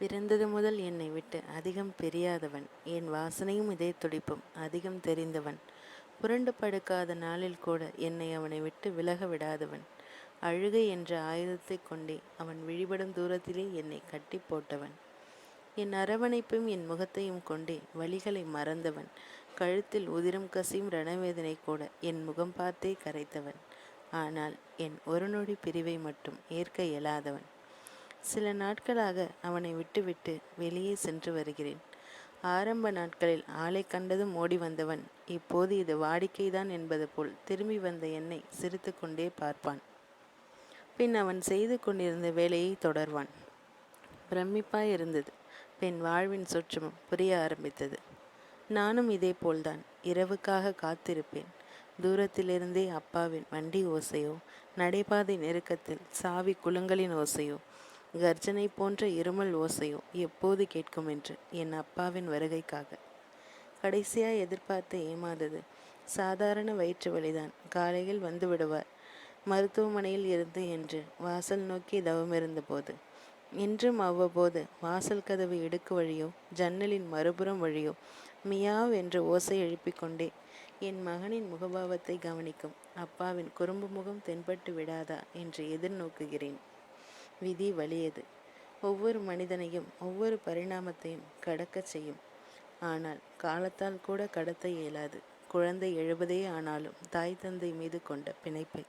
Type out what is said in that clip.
பிறந்தது முதல் என்னை விட்டு அதிகம் பிரியாதவன். என் வாசனையும் இதே துடிப்பும் அதிகம் தெரிந்தவன். புரண்டு படுக்காத நாளில் கூட என்னை அவனை விட்டு விலக விடாதவன். அழுகை என்ற ஆயுதத்தை கொண்டே அவன் விழிபடும் தூரத்திலே என்னை கட்டி போட்டவன். என் அரவணைப்பும் என் முகத்தையும் கொண்டே வழிகளை மறந்தவன். கழுத்தில் உதிரம் கசியும் ரணவேதனை கூட என் முகம் பார்த்தே கரைத்தவன். ஆனால் என் ஒரு நொடி பிரிவை மட்டும் ஏற்க இயலாதவன். சில நாட்களாக அவனை விட்டுவிட்டு வெளியே சென்று வருகிறேன். ஆரம்ப நாட்களில் ஆளை கண்டதும் ஓடி வந்தவன் இப்போது இது வாடிக்கைதான் என்பது போல் திரும்பி வந்த என்னை சிரித்து கொண்டே பார்ப்பான். பின் அவன் செய்து கொண்டிருந்த வேலையை தொடர்வான். பிரமிப்பாய் இருந்தது. பின் வாழ்வின் சுற்றமும் புரிய ஆரம்பித்தது. நானும் இதே போல்தான். இரவுக்காக காத்திருப்பேன். தூரத்திலிருந்தே அப்பாவின் வண்டி ஓசையோ நடைபாதை நெருக்கத்தில் சாவி குளங்களின் ஓசையோ கர்ஜனை போன்ற இருமல் ஓசையோ எப்போது கேட்கும் என்று என் அப்பாவின் வருகைக்காக. கடைசியாக எதிர்பார்த்து ஏமாந்தது. சாதாரண வயிற்று வழிதான் காலையில் வந்து விடுவார். மருத்துவமனையில் இருந்து என்று வாசல் நோக்கி தவமிருந்த போது இன்றும் அவ்வப்போது வாசல் கதவு இடுக்கு வழியோ ஜன்னலின் மறுபுறம் வழியோ மியாவ் என்று ஓசை எழுப்பிக் கொண்டே என் மகனின் முகபாவத்தை கவனிக்கும் அப்பாவின் குறும்பு முகம் தென்பட்டு விடாதா என்று எதிர்நோக்குகிறேன். விதி வலியது. ஒவ்வொரு மனிதனையும் ஒவ்வொரு பரிணாமத்தையும் கடக்கச் செய்யும். ஆனால் காலத்தால் கூட கடத்த இயலாது. குழந்தை எழுபதே ஆனாலும் தாய் தந்தை மீது கொண்ட பிணைப்பை